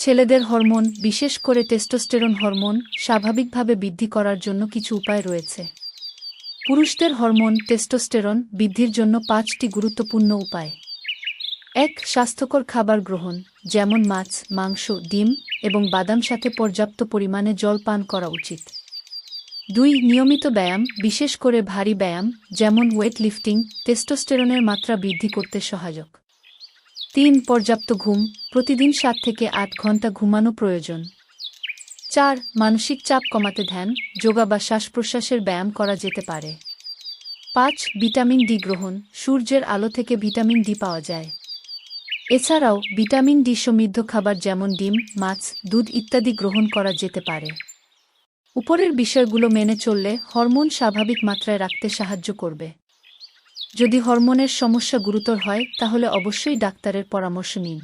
ছেলেদের হরমোন, বিশেষ করে টেস্টোস্টেরন হরমোন, স্বাভাবিকভাবে বৃদ্ধি করার জন্য কিছু উপায় রয়েছে। পুরুষদের হরমোন, টেস্টোস্টেরন বৃদ্ধির জন্য পাঁচটি গুরুত্বপূর্ণ উপায়। এক, স্বাস্থ্যকর খাবার গ্রহণ, যেমন মাছ, মাংস, ডিম এবং বাদাম সাথে পর্যাপ্ত পরিমাণে জল পান করা উচিত। দুই, নিয়মিত ব্যায়াম, বিশেষ করে ভারী ব্যায়াম, যেমন ওয়েট লিফটিং টেস্টোস্টেরনের মাত্রা বৃদ্ধি করতে সহায়ক। তিন পর্যাপ্ত ঘুম, প্রতিদিন সাত থেকে আট ঘণ্টা ঘুমানো প্রয়োজন। চার, মানসিক চাপ কমাতে ধ্যান, যোগা বা শ্বাস প্রশ্বাসের ব্যায়াম করা যেতে পারে। পাঁচ, ভিটামিন ডি গ্রহণ, সূর্যের আলো থেকে ভিটামিন ডি পাওয়া যায়। এছাড়াও, ভিটামিন ডি সমৃদ্ধ খাবার যেমন ডিম, মাছ, দুধ ইত্যাদি গ্রহণ করা যেতে পারে। উপরের বিষয়গুলো মেনে চললে হরমোন স্বাভাবিক মাত্রায় রাখতে সাহায্য করবে। যদি হরমোনের সমস্যা গুরুতর হয় তাহলে অবশ্যই ডাক্তারের পরামর্শ নিন।